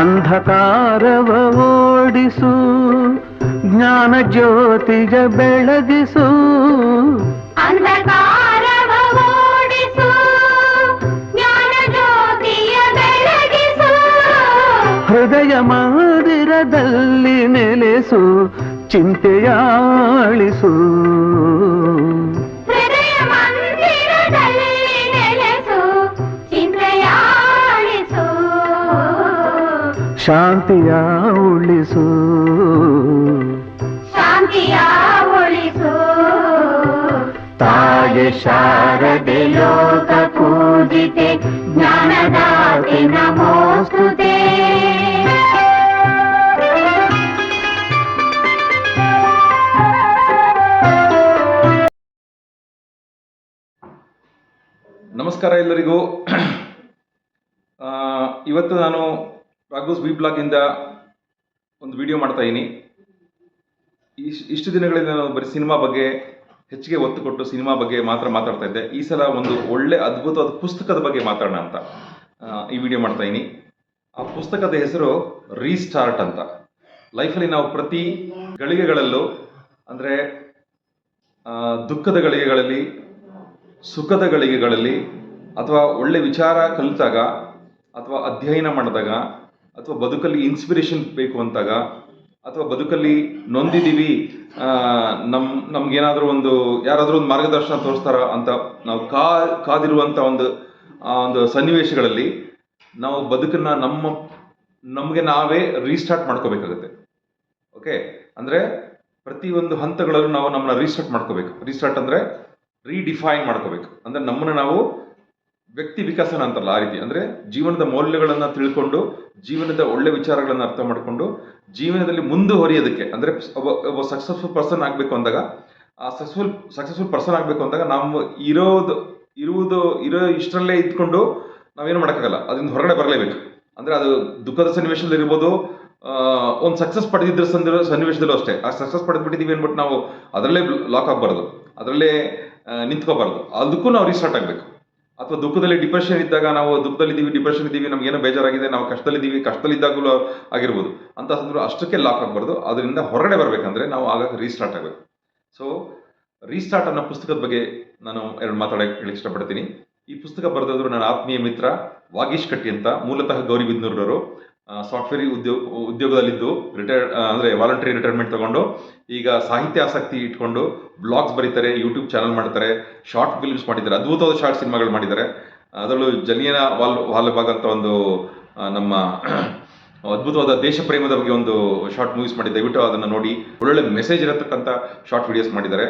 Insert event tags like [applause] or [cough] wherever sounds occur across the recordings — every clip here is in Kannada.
ಅಂಧಕಾರವ ಓಡಿಸು ಜ್ಞಾನ ಜ್ಯೋತಿಯ ಬೆಳಗಿಸು. ಹೃದಯ ಮಂದಿರದಲ್ಲಿ ನೆಲೆಸು ಚಿಂತೆಯಾಳಿಸು. ಶಾಂತಿಯ ಉಳಿಸು. ಶಾಂತಿಯ ಉಳಿಸು. ತಾಯಿ ಶಾರದೆ ಲೋಕ ಪೂಜಿತೆ ಜ್ಞಾನದಾತೆ ನಮೋಸ್ತುತೆ. ನಮಸ್ಕಾರ ಎಲ್ಲರಿಗೂ. ಆ, ಇವತ್ತು ನಾನು ರಾಘೋಸ್ ವಿ ಬ್ಲಾಗಿಂದ ಒಂದು ವಿಡಿಯೋ ಮಾಡ್ತಾ ಇದ್ದೀನಿ ಇಷ್ಟು ದಿನಗಳಿಂದ ನಾನು ಬರೀ ಸಿನಿಮಾ ಬಗ್ಗೆ ಹೆಚ್ಚಿಗೆ ಒತ್ತು ಕೊಟ್ಟು ಸಿನಿಮಾ ಬಗ್ಗೆ ಮಾತ್ರ ಮಾತಾಡ್ತಾ ಇದ್ದೆ. ಈ ಸಲ ಒಂದು ಒಳ್ಳೆ ಅದ್ಭುತವಾದ ಪುಸ್ತಕದ ಬಗ್ಗೆ ಮಾತಾಡೋಣ ಅಂತ ಈ ವಿಡಿಯೋ ಮಾಡ್ತಾ ಇದ್ದೀನಿ ಆ ಪುಸ್ತಕದ ಹೆಸರು ರೀಸ್ಟಾರ್ಟ್ ಅಂತ. ಲೈಫಲ್ಲಿ ನಾವು ಪ್ರತಿ ಗಳಿಗೆಗಳಲ್ಲೂ, ಅಂದರೆ ದುಃಖದ ಗಳಿಗೆಗಳಲ್ಲಿ, ಸುಖದ ಗಳಿಗೆಗಳಲ್ಲಿ, ಅಥವಾ ಒಳ್ಳೆ ವಿಚಾರ ಕಲಿತಾಗ, ಅಥವಾ ಅಧ್ಯಯನ ಮಾಡಿದಾಗ ಅಥವಾ ಬದುಕಲ್ಲಿ ಇನ್ಸ್ಪಿರೇಷನ್ ಬೇಕು ಅಂತಾಗ, ಅಥವಾ ಬದುಕಲ್ಲಿ ನೊಂದಿದ್ದೀವಿ ನಮ್ಮ ನಮ್, ನಮ್ಗೇನಾದರೂ ಒಂದು, ಯಾರಾದರೂ ಒಂದು ಮಾರ್ಗದರ್ಶನ ತೋರಿಸ್ತಾರ ಅಂತ ನಾವು ಕಾ ಕಾದಿರುವಂಥ ಒಂದು ಒಂದು ಸನ್ನಿವೇಶಗಳಲ್ಲಿ ನಾವು ಬದುಕನ್ನು ನಮ್ಮ, ನಮಗೆ ನಾವೇ ರೀಸ್ಟಾರ್ಟ್ ಮಾಡ್ಕೋಬೇಕಾಗುತ್ತೆ. ಓಕೆ ಅಂದರೆ ಪ್ರತಿಯೊಂದು ಹಂತಗಳಲ್ಲೂ ನಾವು ನಮ್ಮನ್ನ ರೀಸ್ಟಾರ್ಟ್ ಮಾಡ್ಕೋಬೇಕು. ರೀಸ್ಟಾರ್ಟ್ ಅಂದರೆ ರೀಡಿಫೈನ್ ಮಾಡ್ಕೋಬೇಕು. ಅಂದರೆ ನಮ್ಮನ್ನು ನಾವು ವ್ಯಕ್ತಿ ವಿಕಸನ ಅಂತಾರಲ್ಲ ಆ ರೀತಿ. ಅಂದರೆ ಜೀವನದ ಮೌಲ್ಯಗಳನ್ನು ತಿಳ್ಕೊಂಡು, ಜೀವನದ ಒಳ್ಳೆ ವಿಚಾರಗಳನ್ನು ಅರ್ಥ ಮಾಡಿಕೊಂಡು, ಜೀವನದಲ್ಲಿ ಮುಂದುವರಿಯೋದಕ್ಕೆ ಅಂದರೆ ಒಬ್ಬ ಸಕ್ಸಸ್ಫುಲ್ ಪರ್ಸನ್ ಆಗಬೇಕು ಅಂದಾಗ, ಆ ಸಕ್ಸಸ್ಫುಲ್ ಸಕ್ಸಸ್ಫುಲ್ ಪರ್ಸನ್ ಆಗಬೇಕು ಅಂದಾಗ ನಾವು ಇರೋದು, ಇರುವುದು, ಇರೋ ಇಷ್ಟರಲ್ಲೇ ಇದ್ಕೊಂಡು ನಾವೇನು ಮಾಡೋಕ್ಕಾಗಲ್ಲ. ಅದರಿಂದ ಹೊರಗಡೆ ಬರಲೇಬೇಕು. ಅಂದರೆ ಅದು ದುಃಖದ ಸನ್ನಿವೇಶದಲ್ಲಿ ಇರ್ಬೋದು ಒಂದು ಸಕ್ಸಸ್ ಪಡೆದಿದ್ದ ಸಂದರ್ಭ ಸನ್ನಿವೇಶದಲ್ಲೂ ಅಷ್ಟೇ. ಆ ಸಕ್ಸಸ್ ಪಡೆದ್ಬಿಟ್ಟಿದ್ದೀವಿ ಅಂದ್ಬಿಟ್ಟು ನಾವು ಅದರಲ್ಲೇ ಲಾಕ್ ಆಗಬಾರ್ದು. ಅದರಲ್ಲೇ ನಿಂತ್ಕೋಬಾರ್ದು. ಅದಕ್ಕೂ ನಾವು ರೀಸ್ಟಾರ್ಟ್ ಆಗಬೇಕು. ಅಥವಾ ದುಃಖದಲ್ಲಿ ಡಿಪ್ರೆಷನ್ ಇದ್ದಾಗ ನಾವು ದುಃಖದಲ್ಲಿದ್ದೀವಿ ಡಿಪ್ರೆಷನ್ ಇದ್ದೀವಿ ನಮ್ಗೆ ಏನೋ ಬೇಜಾರಾಗಿದೆ, ನಾವು ಕಷ್ಟದಲ್ಲಿದ್ದೀವಿ ಕಷ್ಟದಲ್ಲಿದ್ದಾಗಲೂ ಆಗಿರ್ಬೋದು. ಅಂತ ಸಂದರ್ಭ ಅಷ್ಟಕ್ಕೆ ಲಾಕ್ ಆಗಬಾರ್ದು ಅದರಿಂದ ಹೊರಗಡೆ ಬರಬೇಕಂದ್ರೆ ನಾವು ಆಗ ರೀಸ್ಟಾರ್ಟ್ ಆಗಬೇಕು. ಸೊ ರೀಸ್ಟಾರ್ಟ್ ಅನ್ನೋ ಪುಸ್ತಕದ ಬಗ್ಗೆ ನಾನು ಎರಡು ಮಾತಾಡಕ್ಕೆ ಹೇಳಿ ಇಷ್ಟಪಡ್ತೀನಿ. ಈ ಪುಸ್ತಕ ಬರೆದವರು ನನ್ನ ಆತ್ಮೀಯ ಮಿತ್ರ ವಾಗೀಶ್ ಕಟ್ಟಿ ಅಂತ, ಮೂಲತಃ ಗೌರಿಬಿದ್ನೂರವರು. ಸಾಫ್ಟ್ವೇರ್ ಉದ್ಯೋಗ, ಉದ್ಯೋಗದಲ್ಲಿದ್ದು ರಿಟೈರ್ ಅಂದರೆ ವಾಲಂಟರಿ ರಿಟೈರ್ಮೆಂಟ್ ತಗೊಂಡು ಈಗ ಸಾಹಿತ್ಯ ಆಸಕ್ತಿ ಇಟ್ಕೊಂಡು ಬ್ಲಾಗ್ಸ್ ಬರೀತಾರೆ ಯೂಟ್ಯೂಬ್ ಚಾನಲ್ ಮಾಡ್ತಾರೆ ಶಾರ್ಟ್ ಫಿಲ್ಮ್ಸ್ ಮಾಡಿದ್ದಾರೆ, ಅದ್ಭುತವಾದ ಶಾರ್ಟ್ ಸಿನಿಮಾಗಳು ಮಾಡಿದ್ದಾರೆ. ಅದರಲ್ಲೂ ಜಲಿಯನ ವಾಲ್ ವಾಲ್ಬಾಗ್ ಅಂತ ಒಂದು ನಮ್ಮ [clears throat] ಅದ್ಭುತವಾದ ದೇಶ ಪ್ರೇಮದ ಬಗ್ಗೆ ಒಂದು ಶಾರ್ಟ್ ಮೂವೀಸ್ ಮಾಡಿ, ದಯವಿಟ್ಟು ಅದನ್ನು ನೋಡಿ. ಒಳ್ಳೊಳ್ಳೆ ಮೆಸೇಜ್ ಇರತಕ್ಕಂಥ ಶಾರ್ಟ್ ವಿಡಿಯೋಸ್ ಮಾಡಿದ್ದಾರೆ.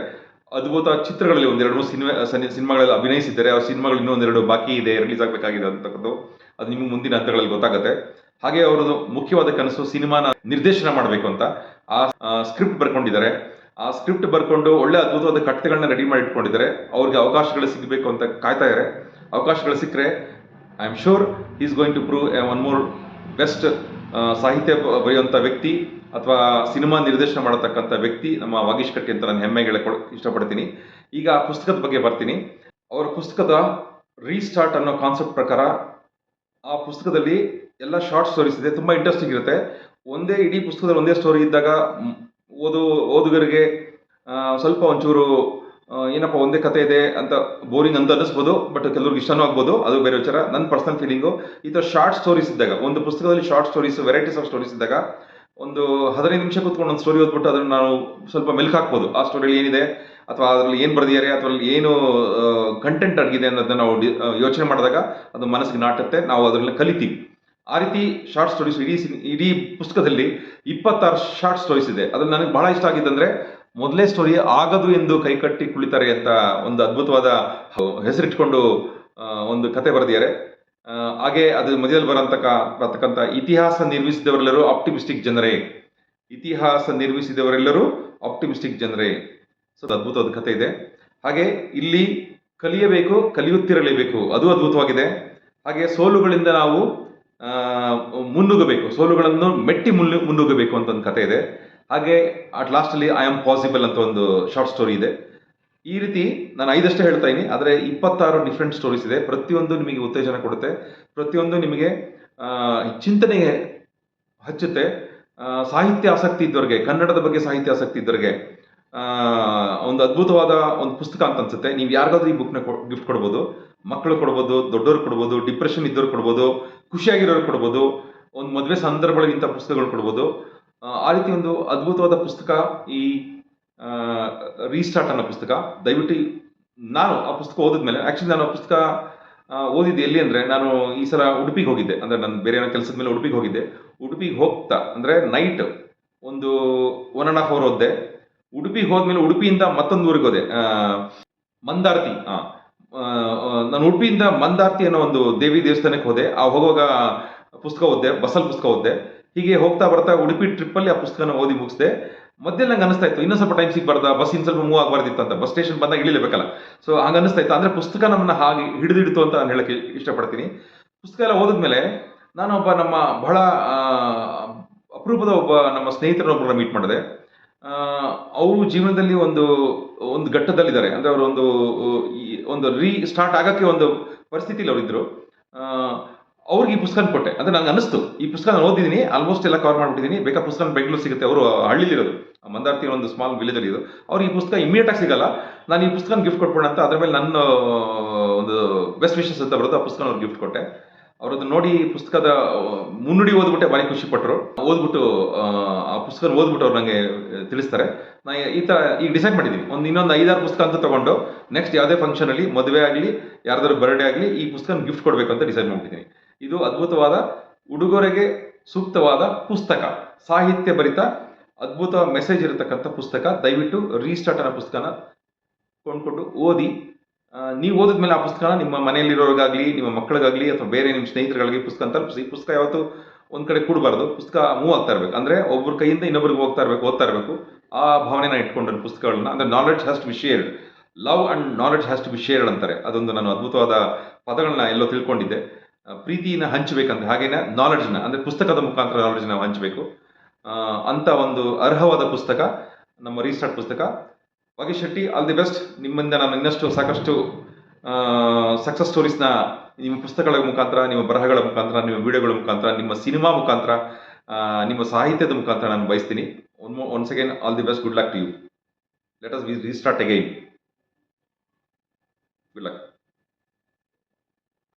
ಅದ್ಭುತ ಚಿತ್ರಗಳಲ್ಲಿ ಒಂದೆರಡು ಮೂರು ಸಿನಿಮಾ ಸಿನಿಮಾಗಳಲ್ಲಿ ಅಭಿನಯಿಸಿದ್ದಾರೆ. ಆ ಸಿನಿಮಾಗಳು ಇನ್ನೂ ಒಂದೆರಡು ಬಾಕಿ ಇದೆ ರಿಲೀಸ್ ಆಗಬೇಕಾಗಿದೆ ಅಂತಕ್ಕಂಥದ್ದು. ಅದು ನಿಮಗೆ ಮುಂದಿನ ಹಂತಗಳಲ್ಲಿ ಗೊತ್ತಾಗುತ್ತೆ. ಹಾಗೆ ಅವರದು ಮುಖ್ಯವಾದ ಕನಸು ಸಿನಿಮಾನ ನಿರ್ದೇಶನ ಮಾಡಬೇಕು ಅಂತ ಆ ಸ್ಕ್ರಿಪ್ಟ್ ಬರ್ಕೊಂಡಿದ್ದಾರೆ. ಆ ಸ್ಕ್ರಿಪ್ಟ್ ಬರ್ಕೊಂಡು ಒಳ್ಳೆ ಅದ್ಭುತವಾದ ಕಟ್ಟೆಗಳನ್ನ ರೆಡಿ ಮಾಡಿ ಇಟ್ಕೊಂಡಿದ್ದಾರೆ. ಅವ್ರಿಗೆ ಅವಕಾಶಗಳು ಸಿಗಬೇಕು ಅಂತ ಕಾಯ್ತಾ ಇದ್ದಾರೆ ಅವಕಾಶಗಳು ಸಿಕ್ಕರೆ I am sure is going to prove a one more best ಸಾಹಿತ್ಯ ಬರೆಯುವಂಥ ವ್ಯಕ್ತಿ ಅಥವಾ ಸಿನಿಮಾ ನಿರ್ದೇಶನ ಮಾಡತಕ್ಕಂಥ ವ್ಯಕ್ತಿ ನಮ್ಮ ವಾಗೀಶ್ ಕಟ್ಟಿ ಅಂತ ನಾನು ಹೆಮ್ಮೆ ಹೇಳಕ್ಕೆ ಇಷ್ಟಪಡ್ತೀನಿ. ಈಗ ಆ ಪುಸ್ತಕದ ಬಗ್ಗೆ ಬರ್ತೀನಿ. ಅವರ ಪುಸ್ತಕದ ರೀಸ್ಟಾರ್ಟ್ ಅನ್ನೋ ಕಾನ್ಸೆಪ್ಟ್ ಪ್ರಕಾರ ಆ ಪುಸ್ತಕದಲ್ಲಿ ಎಲ್ಲ ಶಾರ್ಟ್ ಸ್ಟೋರೀಸ್ ಇದೆ, ತುಂಬ ಇಂಟ್ರೆಸ್ಟಿಂಗ್ ಇರುತ್ತೆ. ಒಂದೇ ಇಡೀ ಪುಸ್ತಕದಲ್ಲಿ ಒಂದೇ ಸ್ಟೋರಿ ಇದ್ದಾಗ ಓದು, ಓದುಗರಿಗೆ ಸ್ವಲ್ಪ ಒಂಚೂರು ಏನಪ್ಪ ಒಂದೇ ಕತೆ ಇದೆ ಅಂತ ಬೋರಿಂಗ್ ಅಂತ ಅನ್ನಿಸ್ಬೋದು ಬಟ್ ಕೆಲವ್ರಿಗೆ ಇಷ್ಟನೂ ಆಗ್ಬೋದು, ಅದು ಬೇರೆ ವಿಚಾರ. ನನ್ನ ಪರ್ಸನಲ್ ಫೀಲಿಂಗು ಈ ಥರ ಶಾರ್ಟ್ ಸ್ಟೋರೀಸ್ ಇದ್ದಾಗ, ಒಂದು ಪುಸ್ತಕದಲ್ಲಿ short stories varieties of stories ಇದ್ದಾಗ, ಒಂದು ಹದಿನೈದು ನಿಮಿಷ ಕೂತ್ಕೊಂಡು ಒಂದು ಸ್ಟೋರಿ ಓದ್ಬಿಟ್ಟು ಅದನ್ನು ನಾವು ಸ್ವಲ್ಪ ಮೆಲ್ಕ್ ಹಾಕ್ಬೋದು. ಆ ಸ್ಟೋರಿಯಲ್ಲಿ ಏನಿದೆ, ಅಥವಾ ಅದರಲ್ಲಿ ಏನು ಬರೆದಿದ್ದಾರೆ ಅಥವಾ ಅಲ್ಲಿ ಏನು ಕಂಟೆಂಟ್ ಅಡಗಿದೆ ಅನ್ನೋದನ್ನ ನಾವು ಯೋಚನೆ ಮಾಡಿದಾಗ ಅದು ಮನಸ್ಸಿಗೆ ನಾಟುತ್ತೆ. ನಾವು ಅದರಲ್ಲಿ ಕಲಿತೀವಿ. ಆ ರೀತಿ ಶಾರ್ಟ್ ಸ್ಟೋರೀಸ್ ಇಡೀ ಇಡೀ ಪುಸ್ತಕದಲ್ಲಿ ಇಪ್ಪತ್ತಾರು ಶಾರ್ಟ್ ಸ್ಟೋರೀಸ್ ಇದೆ. ಅದು ನನಗೆ ಬಹಳ ಇಷ್ಟ ಆಗಿದ್ದಂದ್ರೆ ಮೊದಲೇ ಸ್ಟೋರಿ ಆಗದು ಎಂದು ಕೈಕಟ್ಟಿ ಕುಳಿತಾರೆ ಅಂತ ಒಂದು ಅದ್ಭುತವಾದ ಹೆಸರಿಟ್ಕೊಂಡು ಒಂದು ಕತೆ ಬರೆದಿದ್ದಾರೆ. ಹಾಗೆ ಅದು ಮಧ್ಯದಲ್ಲಿ ಬರತಕ್ಕ ಬರ್ತಕ್ಕಂಥ ಇತಿಹಾಸ ನಿರ್ಮಿಸಿದವರೆಲ್ಲರೂ ಆಪ್ಟಿಮಿಸ್ಟಿಕ್ ಜನರೇ. ಇತಿಹಾಸ ನಿರ್ಮಿಸಿದವರೆಲ್ಲರೂ ಆಪ್ಟಿಮಿಸ್ಟಿಕ್ ಜನರೇ. ಸೊ ಅದ್ಭುತವಾದ ಕತೆ ಇದೆ. ಹಾಗೆ ಇಲ್ಲಿ ಕಲಿಯಬೇಕು, ಕಲಿಯುತ್ತಿರಲೇಬೇಕು. ಅದು ಅದ್ಭುತವಾಗಿದೆ. ಹಾಗೆ ಸೋಲುಗಳಿಂದ ನಾವು ಮುನ್ನುಗ್ಗಬೇಕು, ಸೋಲುಗಳನ್ನು ಮೆಟ್ಟಿ ಮುನ್ನು, ಮುನ್ನುಗ್ಗಬೇಕು ಅಂತ ಒಂದು ಕತೆ ಇದೆ. ಹಾಗೆ ಅಟ್ ಲಾಸ್ಟಲ್ಲಿ ಐ ಆಮ್ ಪಾಸಿಬಲ್ ಅಂತ ಒಂದು ಶಾರ್ಟ್ ಸ್ಟೋರಿ ಇದೆ. ಈ ರೀತಿ ನಾನು ಐದಷ್ಟೇ ಹೇಳ್ತಾ ಇದ್ದೀನಿ. ಆದರೆ ಇಪ್ಪತ್ತಾರು ಡಿಫ್ರೆಂಟ್ ಸ್ಟೋರೀಸ್ ಇದೆ. ಪ್ರತಿಯೊಂದು ನಿಮಗೆ ಉತ್ತೇಜನ ಕೊಡುತ್ತೆ. ಪ್ರತಿಯೊಂದು ನಿಮಗೆ ಚಿಂತನೆಗೆ ಹಚ್ಚುತ್ತೆ. ಸಾಹಿತ್ಯ ಆಸಕ್ತಿ ಇದ್ದವ್ರಿಗೆ, ಕನ್ನಡದ ಬಗ್ಗೆ ಸಾಹಿತ್ಯ ಆಸಕ್ತಿ ಇದ್ದವ್ರಿಗೆ ಒಂದು ಅದ್ಭುತವಾದ ಒಂದು ಪುಸ್ತಕ ಅಂತ ಅನ್ಸುತ್ತೆ. ನೀವು ಯಾರಿಗಾದ್ರೂ ಈ ಬುಕ್ನ ಗಿಫ್ಟ್ ಕೊಡ್ಬೋದು. ಮಕ್ಕಳು ಕೊಡ್ಬೋದು ದೊಡ್ಡವ್ರು ಕೊಡ್ಬೋದು ಡಿಪ್ರೆಷನ್ ಇದ್ದವ್ರು ಕೊಡ್ಬೋದು ಖುಷಿಯಾಗಿರೋರು ಕೊಡ್ಬೋದು ಒಂದು ಮದುವೆ ಸಂದರ್ಭಗಳಲ್ಲಿ ಇಂಥ ಪುಸ್ತಕಗಳು ಕೊಡ್ಬೋದು. ಆ, ರೀತಿ ಒಂದು ಅದ್ಭುತವಾದ ಪುಸ್ತಕ ಈ ರೀಸ್ಟಾರ್ಟ್ ಅನ್ನೋ ಪುಸ್ತಕ. ದಯವಿಟ್ಟು ನಾನು ಆ ಪುಸ್ತಕ ಓದಿದ್ಮೇಲೆ ಆ್ಯಕ್ಚುಲಿ ನಾನು ಆ ಪುಸ್ತಕ ಓದಿದ್ದೆ ಓದಿದ್ದು ಎಲ್ಲಿ ಅಂದರೆ ನಾನು ಈ ಸಲ ಉಡುಪಿಗೆ ಹೋಗಿದ್ದೆ. ಅಂದರೆ ನಾನು ಬೇರೆ ಏನೋ ಕೆಲಸದ ಮೇಲೆ ಉಡುಪಿಗೆ ಹೋಗಿದ್ದೆ. ಉಡುಪಿಗೆ ಹೋಗ್ತಾ ಅಂದರೆ ನೈಟ್ ಒಂದು ಒನ್ ಆ್ಯಂಡ್ ಹಾಫ್ ಅವರ್ ಓದಿದೆ ಉಡುಪಿಗೆ ಹೋದ್ಮೇಲೆ ಉಡುಪಿಯಿಂದ ಮತ್ತೊಂದು ಊರಿಗೆ ಹೋದೆ. ಮಂದಾರ್ತಿ. ಆ, ನಾನು ಉಡುಪಿಯಿಂದ ಮಂದಾರ್ತಿ ಅನ್ನೋ ಒಂದು ದೇವಿ ದೇವಸ್ಥಾನಕ್ಕೆ ಹೋದೆ. ಆ ಹೋಗುವಾಗ ಪುಸ್ತಕ ಓದಿದೆ ಬಸ್ಸಲ್ಲಿ ಪುಸ್ತಕ ಓದ್ದೆ. ಹೀಗೆ ಹೋಗ್ತಾ ಬರ್ತಾ ಉಡುಪಿ ಟ್ರಿಪ್ಪಲ್ಲಿ ಆ ಪುಸ್ತಕನ ಓದಿ ಮುಗಿಸಿದೆ. ಮಧ್ಯದಲ್ಲಿ ನಂಗೆ ಅನಿಸ್ತಾ ಇತ್ತು. ಇನ್ನೊಂದು ಸ್ವಲ್ಪ ಟೈಮ್ ಸಿಗ್ಬಾರ್ದ ಬಸ್ ಇನ್ನು ಸ್ವಲ್ಪ ಮೂವ್ ಆಗಬಾರ್ದಿತ್ತು ಅಂತ. ಬಸ್ ಸ್ಟೇಷನ್ ಬಂದಾಗ ಇಳಿಲೇಬೇಕಲ್ಲ. ಸೊ ಹಂಗೆ ಅನಿಸ್ತಾ ಇತ್ತು. ಅಂದರೆ ಪುಸ್ತಕ ನಮ್ಮನ್ನ ಹಾಗೆ ಹಿಡಿದಿಡ್ತು ಅಂತ ನಾನು ಹೇಳಕ್ಕೆ ಇಷ್ಟಪಡ್ತೀನಿ. ಪುಸ್ತಕ ಎಲ್ಲ ಓದಿದ್ಮೇಲೆ ನಾನೊಬ್ಬ ನಮ್ಮ ಬಹಳ ಅಪರೂಪದ ಒಬ್ಬ ನಮ್ಮ ಸ್ನೇಹಿತರನ್ನೊಬ್ಬರನ್ನ ಮೀಟ್ ಮಾಡಿದೆ. ಅವರು ಜೀವನದಲ್ಲಿ ಒಂದು ಒಂದು ಘಟ್ಟದಲ್ಲಿದ್ದಾರೆ. ಅಂದರೆ ಅವರು ಒಂದು ಒಂದು ರೀ ಸ್ಟಾರ್ಟ್ ಆಗಕ್ಕೆ ಒಂದು ಪರಿಸ್ಥಿತಿಲಿ ಅವರಿದ್ದರು ಅವ್ರಿಗೆ ಈ ಪುಸ್ತಕ ಕೊಟ್ಟೆ. ಅಂದರೆ ನಂಗೆ ಅನಿಸ್ತು ಈ ಪುಸ್ತಕ ನಾನು ಓದಿದ್ದೀನಿ ಆಲ್ಮೋಸ್ಟ್ ಎಲ್ಲ ಕವರ್ ಮಾಡ್ಬಿಟ್ಟಿದ್ದೀನಿ. ಬೇಕಾ ಪುಸ್ತಕ ಬೆಂಗಳೂರು ಸಿಗುತ್ತೆ. ಅವರು ಹಳ್ಳಿಲಿರೋದು. ಮಂದಾರ್ತಿ ಒಂದು ಸ್ಮಾಲ್ ವಿಲೇಜ್ ಅಲ್ಲಿ ಇದು. ಅವ್ರಿಗೆ ಈ ಪುಸ್ತಕ ಇಮಿಡಿಯೇಟ್ ಆಗಿ ಸಿಗಲ್ಲ. ನಾನು ಈ ಪುಸ್ತಕ ಗಿಫ್ಟ್ ಕೊಟ್ಬಿಡೋಣ ಅಂತ. ಅದ್ರ ಮೇಲೆ ನನ್ನ ಒಂದು ಬೆಸ್ಟ್ ವಿಶಸ್ ಅಂತ ಬರೋದು ಆ ಪುಸ್ತಕ ಅವ್ರಿಗೆ ಗಿಫ್ಟ್ ಕೊಟ್ಟೆ. ಅವ್ರದ್ದು ನೋಡಿ ಪುಸ್ತಕದ ಮುನ್ನುಡಿ ಓದ್ಬಿಟ್ಟೆ ಭಾರಿ ಖುಷಿ ಪಟ್ಟರು ಓದ್ಬಿಟ್ಟು ಆ, ಪುಸ್ತಕ ಓದ್ಬಿಟ್ಟು ಅವ್ರು ನನಗೆ ತಿಳಿಸ್ತಾರೆ. ನಾ ಈ ಥರ ಈಗ ಡಿಸೈಡ್ ಮಾಡಿದ್ದೀನಿ ಒಂದು ಇನ್ನೊಂದು ಐದಾರು ಪುಸ್ತಕ ಅಂತ ತಗೊಂಡು ನೆಕ್ಸ್ಟ್ ಯಾವುದೇ ಫಂಕ್ಷನ್ ಅಲ್ಲಿ ಮದುವೆ ಆಗಲಿ ಯಾರ್ದಾದ್ರು ಬರ್ಡೇ ಆಗಲಿ ಈ ಪುಸ್ತಕ ಗಿಫ್ಟ್ ಕೊಡಬೇಕು ಅಂತ ಡಿಸೈಡ್ ಮಾಡಿದ್ದೀನಿ ಇದು ಅದ್ಭುತವಾದ ಉಡುಗೊರೆಗೆ ಸೂಕ್ತವಾದ ಪುಸ್ತಕ. ಸಾಹಿತ್ಯ ಭರಿತ ಅದ್ಭುತ ಮೆಸೇಜ್ ಇರತಕ್ಕಂಥ ಪುಸ್ತಕ. ದಯವಿಟ್ಟು ರೀಸ್ಟಾರ್ಟ್ ಅನ್ನೋ ಪುಸ್ತಕನ ಕೊಂಡ್ಕೊಂಡು ಓದಿ. ಆ, ಓದಿದ ಮೇಲೆ ಆ ಪುಸ್ತಕನ ನಿಮ್ಮ ಮನೆಯಲ್ಲಿರೋರಿಗಾಗಲಿ ನಿಮ್ಮ ಮಕ್ಕಳಿಗಾಗಲಿ ಅಥವಾ ಬೇರೆ ನಿಮ್ಮ ಸ್ನೇಹಿತರುಗಳಿಗೆ ಪುಸ್ತಕ ಈ ಪುಸ್ತಕ ಯಾವತ್ತು ಒಂದು ಕಡೆ ಕೂಡಬಾರ್ದು. ಪುಸ್ತಕ ಮೂವ್ ಆಗ್ತಾ ಇರಬೇಕು. ಅಂದ್ರೆ ಒಬ್ಬರ ಕೈಯಿಂದ ಇನ್ನೊಬ್ಬರಿಗೆ ಹೋಗ್ತಾ ಇರಬೇಕು ಓದ್ತಾ ಇರಬೇಕು. ಆ ಭಾವನೆನ ಇಟ್ಕೊಂಡು ಪುಸ್ತಕಗಳನ್ನ. ಅಂದ್ರೆ knowledge has to be shared love and knowledge has to be shared ಅಂತಾರೆ. ಅದೊಂದು ನಾನು ಅದ್ಭುತವಾದ ಪದಗಳನ್ನ ಎಲ್ಲೋ ತಿಳ್ಕೊಂಡಿದ್ದೆ. ಪ್ರೀತಿನ ಹಂಚಬೇಕಂತ. ಹಾಗೇನೆ ನಾಲೆಡ್ಜ್ನ ಅಂದ್ರೆ ಪುಸ್ತಕದ ಮುಖಾಂತರ ನಾಲೆಡ್ಜ್ನ ನಾವು ಹಂಚಬೇಕು ಅಂತ ಒಂದು ಅರ್ಹವಾದ ಪುಸ್ತಕ ನಮ್ಮ ರೀಸ್ಟಾರ್ಟ್ ಪುಸ್ತಕ. Vagesh Shetty all the best ನಿಮ್ಮಿಂದ ನಾನು ಇನ್ನಷ್ಟು ಸಾಕಷ್ಟು ಸಕ್ಸಸ್ ಸ್ಟೋರೀಸ್ನ ನಿಮ್ಮ ಪುಸ್ತಕಗಳ ಮುಖಾಂತರ, ನಿಮ್ಮ ಬರಹಗಳ ಮುಖಾಂತರ, ನಿಮ್ಮ ವಿಡಿಯೋಗಳ ಮುಖಾಂತರ, ನಿಮ್ಮ ಸಿನಿಮಾ ಮುಖಾಂತರ ನಿಮ್ಮ ಸಾಹಿತ್ಯದ ಮುಖಾಂತರ ನಾನು ಬಯಸ್ತೀನಿ. One once again all the best good luck to you let us we restart again good luck